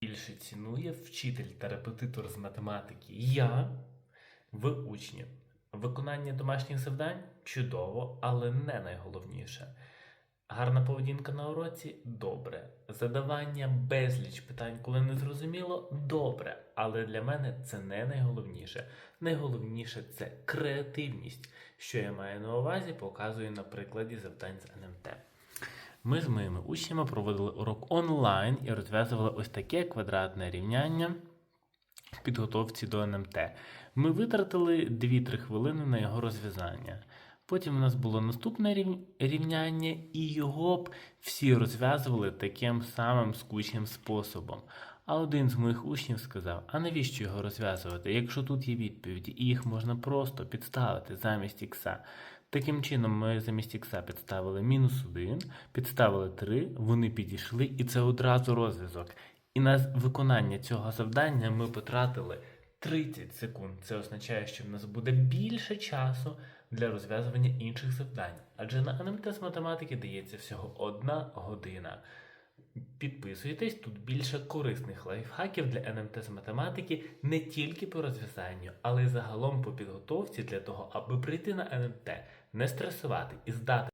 більше цінує вчитель та репетитор з математики я в учні. Виконання домашніх завдань чудово, але не найголовніше. Гарна поведінка на уроці добре. Задавання безліч питань, коли не зрозуміло, добре. Але для мене це не найголовніше. Найголовніше це креативність. Що я маю на увазі, показую на прикладі завдань з НМТ. Ми з моїми учнями проводили урок онлайн і розв'язували ось таке квадратне рівняння в підготовці до НМТ. Ми витратили 2-3 хвилини на його розв'язання. Потім у нас було наступне рівняння, і його б всі розв'язували таким самим скучним способом. А один з моїх учнів сказав: а навіщо його розв'язувати, якщо тут є відповіді, і їх можна просто підставити замість ікса. Таким чином, ми замість ікса підставили мінус 1, підставили 3, вони підійшли, і це одразу розв'язок. І на виконання цього завдання ми потратили 30 секунд. Це означає, що в нас буде більше часу для розв'язування інших завдань. Адже на НМТ з математики дається всього одна година. Підписуйтесь, тут більше корисних лайфхаків для НМТ з математики не тільки по розв'язанню, але й загалом по підготовці для того, аби прийти на НМТ, не стресувати і здати.